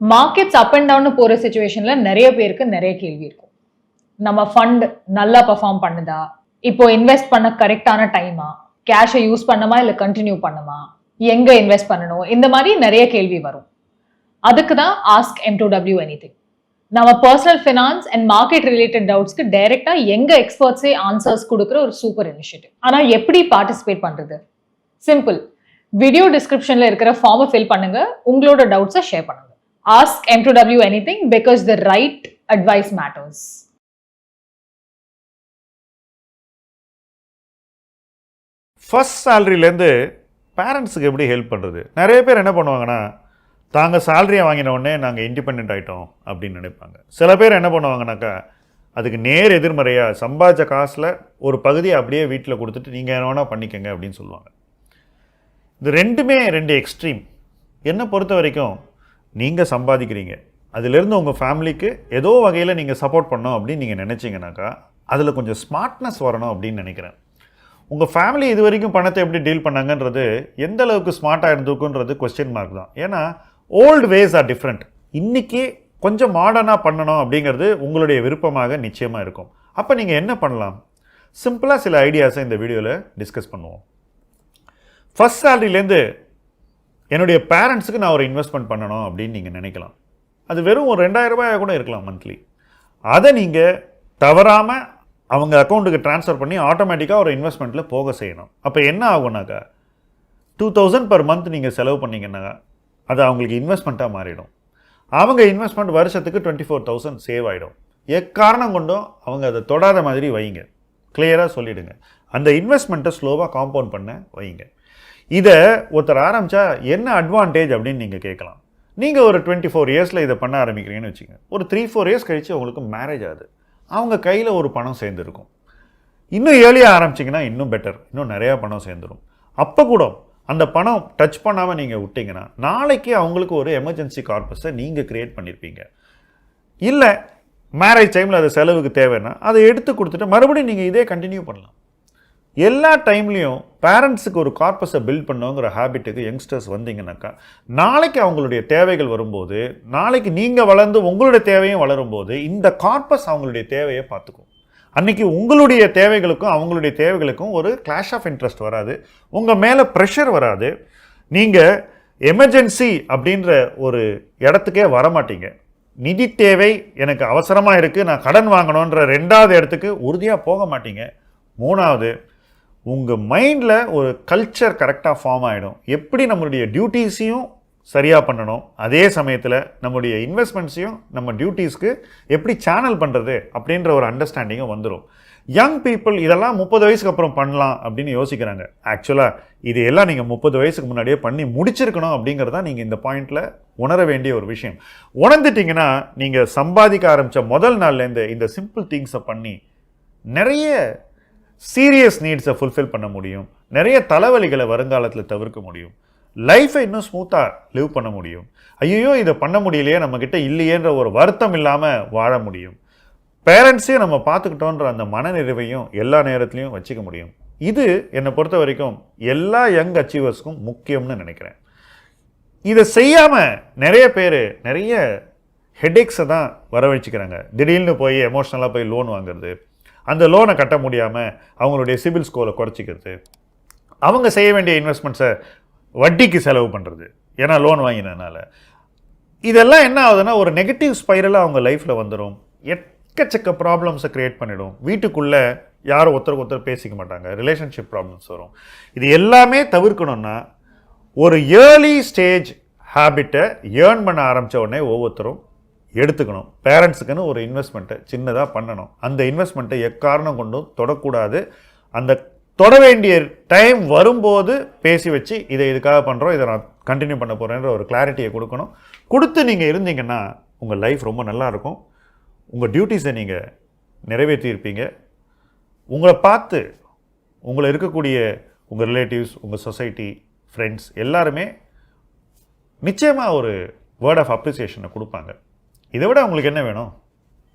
Markets up and down போகிற சுச்சுவேஷன்ல நிறைய பேருக்கு நிறைய கேள்வி இருக்கும். நம்ம ஃபண்ட் நல்லா பெர்ஃபார்ம் பண்ணுதா? இப்போ இன்வெஸ்ட் பண்ண கரெக்டான டைமா கேஷை யூஸ் பண்ணுமா இல்லை கண்டினியூ பண்ணுமா எங்கே இன்வெஸ்ட் பண்ணணும்? இந்த மாதிரி நிறைய கேள்வி வரும். அதுக்கு தான் ask M to W any நம்ம personal finance and market related டவுட்ஸ்க்கு டைரெக்டாக எங்கள் எக்ஸ்பர்ட்ஸே ஆன்சர்ஸ் கொடுக்குற ஒரு சூப்பர் இனிஷியேட்டிவ் ஆனால் எப்படி பார்ட்டிசிபேட் பண்ணுறது சிம்பிள் வீடியோ டிஸ்கிரிப்ஷனில் இருக்கிற ஃபார்மை ஃபில் பண்ணுங்க. உங்களோட டவுட்ஸை ஷேர் பண்ணுங்க. Ask M to W anything because the right advice matters first சேலரியிலேருந்து பேரண்ட்ஸுக்கு எப்படி ஹெல்ப் பண்ணுறது நிறைய பேர் என்ன பண்ணுவாங்கன்னா தாங்கள் சேலரியை வாங்கின உடனே நாங்கள் இண்டிபெண்ட் ஆகிட்டோம் அப்படின்னு நினைப்பாங்க. சில பேர் என்ன பண்ணுவாங்கனாக்கா அதுக்கு நேர் எதிர்மறையாக சம்பாதிச்ச காசில் ஒரு பகுதியை அப்படியே வீட்டில் கொடுத்துட்டு நீங்கள் என்ன வேணால் பண்ணிக்கங்க அப்படின்னு சொல்லுவாங்க. இது ரெண்டுமே ரெண்டு எக்ஸ்ட்ரீம் என்னை பொறுத்த வரைக்கும் நீங்கள் சம்பாதிக்கிறீங்க. அதிலிருந்து உங்கள் ஃபேமிலிக்கு ஏதோ வகையில் நீங்கள் சப்போர்ட் பண்ணோம் அப்படின்னு நீங்கள் நினச்சிங்கனாக்கா அதில் கொஞ்சம் ஸ்மார்ட்னஸ் வரணும் அப்படின்னு நினைக்கிறேன். உங்கள் ஃபேமிலி இது வரைக்கும் பணத்தை எப்படி டீல் பண்ணாங்கன்றது எந்த அளவுக்கு ஸ்மார்ட்டாக இருந்திருக்குன்றது கொஸ்டின் மார்க் தான். ஏன்னா ஓல்டு வேஸ் ஆர் டிஃப்ரெண்ட் இன்றைக்கி கொஞ்சம் மாடர்னாக பண்ணணும் அப்படிங்கிறது உங்களுடைய விருப்பமாக நிச்சயமாக இருக்கும். அப்போ நீங்கள் என்ன பண்ணலாம்? சிம்பிளாக சில ஐடியாஸை இந்த வீடியோவில் டிஸ்கஸ் பண்ணுவோம். ஃபஸ்ட் சேலரியிலேருந்து என்னுடைய பேரண்ட்ஸுக்கு நான் ஒரு இன்வெஸ்ட்மெண்ட் பண்ணணும் அப்படின்னு நீங்கள் நினைக்கலாம். அது வெறும் ஒரு ரெண்டாயிரரூபாயாக கூட இருக்கலாம் மந்த்லி அதை நீங்கள் தவறாமல் அவங்க அக்கௌண்ட்டுக்கு ட்ரான்ஸ்ஃபர் பண்ணி ஆட்டோமேட்டிக்காக ஒரு இன்வெஸ்ட்மெண்ட்டில் போக செய்யணும். அப்போ என்ன ஆகும்னாக்கா டூ தௌசண்ட் பர் மந்த் நீங்கள் செலவு பண்ணீங்கன்னா அது அவங்களுக்கு இன்வெஸ்ட்மெண்ட்டாக மாறிடும். அவங்க இன்வெஸ்ட்மெண்ட் வருஷத்துக்கு டுவெண்ட்டி ஃபோர் தௌசண்ட் சேவ் ஆகிடும் எக்காரணம் கொண்டும் அவங்க அதை தொடாத மாதிரி வைங்க. கிளியராக சொல்லிவிடுங்க அந்த இன்வெஸ்ட்மெண்ட்டை ஸ்லோவாக காம்பவுண்ட் பண்ண வைங்க. இதை ஒருத்தர் ஆரம்பித்தா என்ன அட்வான்டேஜ் அப்படின்னு நீங்கள் கேட்கலாம். நீங்கள் ஒரு டுவெண்ட்டி ஃபோர் இயர்ஸில் இதை பண்ண ஆரம்பிக்கிறீங்கன்னு வச்சுங்க ஒரு த்ரீ ஃபோர் இயர்ஸ் கழித்து உங்களுக்கு மேரேஜ் ஆகுது. அவங்க கையில் ஒரு பணம் சேர்ந்துருக்கும். இன்னும் ஏர்லியாக ஆரம்பிச்சிங்கன்னா இன்னும் பெட்டர் இன்னும் நிறையா பணம் சேர்ந்துடும் அப்போ கூட அந்த பணம் டச் பண்ணாமல் நீங்கள் விட்டிங்கன்னா நாளைக்கு அவங்களுக்கு ஒரு எமர்ஜென்சி கார்பஸை நீங்கள் க்ரியேட் பண்ணியிருப்பீங்க இல்லை மேரேஜ் டைமில் அது செலவுக்கு தேவைன்னா அதை எடுத்து கொடுத்துட்டு மறுபடியும் நீங்கள் இதே கண்டினியூ பண்ணலாம். எல்லா டைம்லேயும் பேரண்ட்ஸுக்கு ஒரு கார்பஸை பில்ட் பண்ணுங்கிற ஹேபிட்டுக்கு யங்ஸ்டர்ஸ் வந்தீங்கன்னாக்கா நாளைக்கு அவங்களுடைய தேவைகள் வரும்போது நாளைக்கு நீங்கள் வளர்ந்து உங்களுடைய தேவையும் வளரும்போது இந்த கார்பஸ் அவங்களுடைய தேவையை பார்த்துக்கும். அன்றைக்கி உங்களுடைய தேவைகளுக்கும் அவங்களுடைய தேவைகளுக்கும் ஒரு கிளாஷ் ஆஃப் இன்ட்ரெஸ்ட் வராது. உங்கள் மேலே ப்ரெஷர் வராது. நீங்கள் எமர்ஜென்சி அப்படின்ற ஒரு இடத்துக்கே வரமாட்டீங்க. நிதி தேவை எனக்கு அவசரமாக இருக்குது நான் கடன் வாங்கணுன்ற ரெண்டாவது இடத்துக்கு உறுதியாக போக மாட்டீங்க. மூணாவது உங்கள் மைண்டில் ஒரு கல்ச்சர் கரெக்டாக ஃபார்ம் ஆகிடும் எப்படி நம்மளுடைய டியூட்டிஸையும் சரியாக பண்ணணும் அதே சமயத்தில் நம்முடைய இன்வெஸ்ட்மெண்ட்ஸையும் நம்ம டியூட்டிஸ்க்கு எப்படி சேனல் பண்ணுறது அப்படின்ற ஒரு அண்டர்ஸ்டாண்டிங்கும் வந்துடும் யங் பீப்புள் இதெல்லாம் முப்பது வயசுக்கு அப்புறம் பண்ணலாம் அப்படின்னு யோசிக்கிறாங்க. ஆக்சுவலாக இது எல்லாம் நீங்கள் முப்பது வயசுக்கு முன்னாடியே பண்ணி முடிச்சிருக்கணும் அப்படிங்கிறதா நீங்கள் இந்த பாயிண்டில் உணர வேண்டிய ஒரு விஷயம். உணர்ந்துட்டிங்கன்னா நீங்கள் சம்பாதிக்க ஆரம்பித்த முதல் நாள்லேருந்து இந்த சிம்பிள் திங்ஸை பண்ணி நிறைய சீரியஸ் நீட்ஸை ஃபுல்ஃபில் பண்ண முடியும். நிறைய தலைவலிகளை வருங்காலத்தில் தவிர்க்க முடியும். லைஃப்பை இன்னும் ஸ்மூத்தாக லிவ் பண்ண முடியும். ஐயோ இதை பண்ண முடியலையே நம்மக்கிட்ட இல்லையேன்ற ஒரு வருத்தம் இல்லாமல் வாழ முடியும். பேரண்ட்ஸையும் நம்ம பார்த்துக்கிட்டோன்ற அந்த மனநிறைவையும் எல்லா நேரத்துலையும் வச்சுக்க முடியும். இது என்னை பொறுத்த வரைக்கும் எல்லா யங் அச்சீவர்ஸ்க்கும் முக்கியம்னு நினைக்கிறேன். இதை செய்யாமல் நிறைய பேர் நிறைய ஹெடேக்ஸை தான் வரவழைச்சிக்கிறாங்க. திடீர்னு போய் எமோஷ்னலாக போய் லோன் வாங்குறது அந்த லோனை கட்ட முடியாமல் அவங்களுடைய சிபில் ஸ்கோரை குறைச்சிக்கிறது அவங்க செய்ய வேண்டிய இன்வெஸ்ட்மெண்ட்ஸை வட்டிக்கு செலவு பண்ணுறது ஏன்னா லோன் வாங்கினதுனால. இதெல்லாம் என்ன ஆகுதுன்னா ஒரு நெகட்டிவ் ஸ்பைரலாக அவங்க லைஃப்பில் வந்துடும் எட் எக்கச்சக்க ப்ராப்ளம்ஸை க்ரியேட் பண்ணிடும். வீட்டுக்குள்ளே யாரும் ஒருத்தருக்கு ஒருத்தர் பேசிக்க மாட்டாங்க. ரிலேஷன்ஷிப் ப்ராப்ளம்ஸ் வரும். இது எல்லாமே தவிர்க்கணும்னா ஒரு ஏர்லி ஸ்டேஜ் ஹேபிட்டை ஏர்ன் பண்ண ஆரம்பித்த உடனே ஒவ்வொருத்தரும் எடுத்துக்கணும். பேரண்ட்ஸுக்குன்னு ஒரு இன்வெஸ்ட்மெண்ட்டை சின்னதாக பண்ணணும். அந்த இன்வெஸ்ட்மெண்ட்டை எக்காரணம் கொண்டும் தொடக்கூடாது. அந்த தொட வேண்டிய டைம் வரும்போது பேசி வச்சு இதை இதுக்காக பண்ணுறோம் இதை நான் கண்டினியூ பண்ண போகிறேன்ற ஒரு கிளாரிட்டியை கொடுக்கணும். கொடுத்து நீங்கள் இருந்தீங்கன்னா உங்கள் லைஃப் ரொம்ப நல்லாயிருக்கும் உங்கள் டியூட்டிஸை நீங்கள் நிறைவேற்றியிருப்பீங்க. உங்களை பார்த்து உங்களை இருக்கக்கூடிய உங்கள் ரிலேட்டிவ்ஸ் உங்கள் சொசைட்டி ஃப்ரெண்ட்ஸ் எல்லாருமே நிச்சயமாக ஒரு வேர்ட் ஆஃப் அப்ரிசியேஷனை கொடுப்பாங்க. இதை விட உங்களுக்கு என்ன வேணும்?